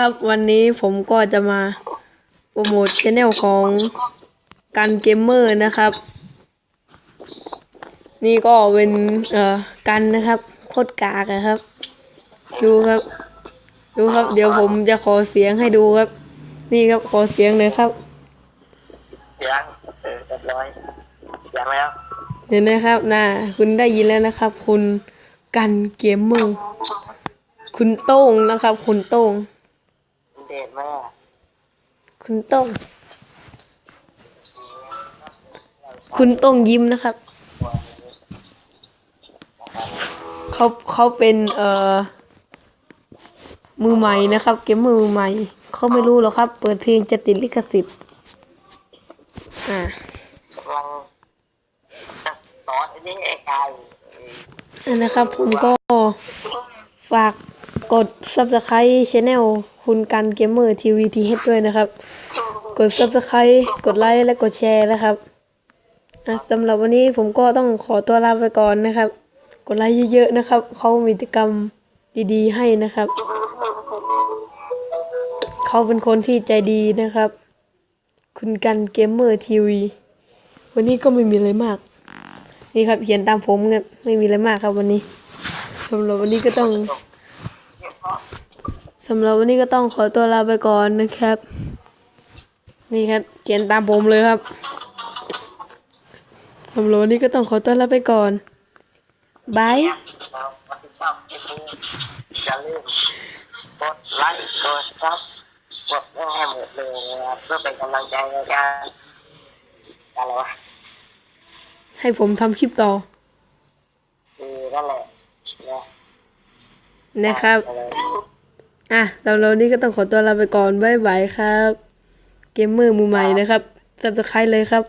ครับวันนี้ผมก็จะมาโปรโมทชแนลของกันเกมเมอร์นะครับ นี่ก็เป็นเอ่อกันนะครับโคตรกากอะครับ ดูครับ ดูครับ เดี๋ยวผมจะขอเสียงให้ดูครับ นี่ครับขอเสียงเลยครับเสียงเออเรียบร้อยเสียงแล้วเห็นไหมครับน่าคุณได้ยินแล้วนะครับ คุณกันเกมเมอร์ คุณโต้งนะครับ คุณโต้ง เด็ดมาคุณต้ง คุณต้งยิ้มนะครับ เขาเขาเป็นเอ่อมือใหม่นะครับ เกมมือใหม่เขาไม่รู้หรอกครับ เปิดเพลงจะติดลิขสิทธิ์อ่าสอนนี่ไอ้ไก่อันนะครับผมก็ฝากกด subscribe channel คุณกันเกมเมอร์ทีวีทีเฮดด้วยนะครับ กด subscribe กดไลค์และกดแชร์นะครับอะสำหรับวันนี้ผมก็ต้องขอตัวลาไปก่อนนะครับ กดไลค์เยอะๆนะครับ เขามีกิจกรรมดีๆ ให้นะครับ เขาเป็นคนที่ใจดีนะครับ คุณกันเกมเมอร์ทีวีวันนี้ก็ไม่มีอะไรมาก นี่ครับเขียนตามผมครับไม่มีอะไรมากครับวันนี้สำหรับวันนี้ก็ต้อง สำหรับวันนี้ก็ต้องขอตัวลาไปก่อนนะครับ นี่ครับเขียนตามผมเลยครับสำหรับวันนี้ก็ต้องขอตัวลาไปก่อนบายเราวันที่ชอบคลิปนี้อย่าลืมกดไลค์กดซับกดให้หมดเลยนะครับเพื่อเป็นกำลังใจในการอะไรวะให้ผมทำคลิปต่อคือนั่นแหละนะนะครับ อะไรอะเราเรานี่ก็ต้องขอตัวลาไปก่อนบ๊ายบายครับ เกมเมอร์มือใหม่นะครับสับสไครเลยครับ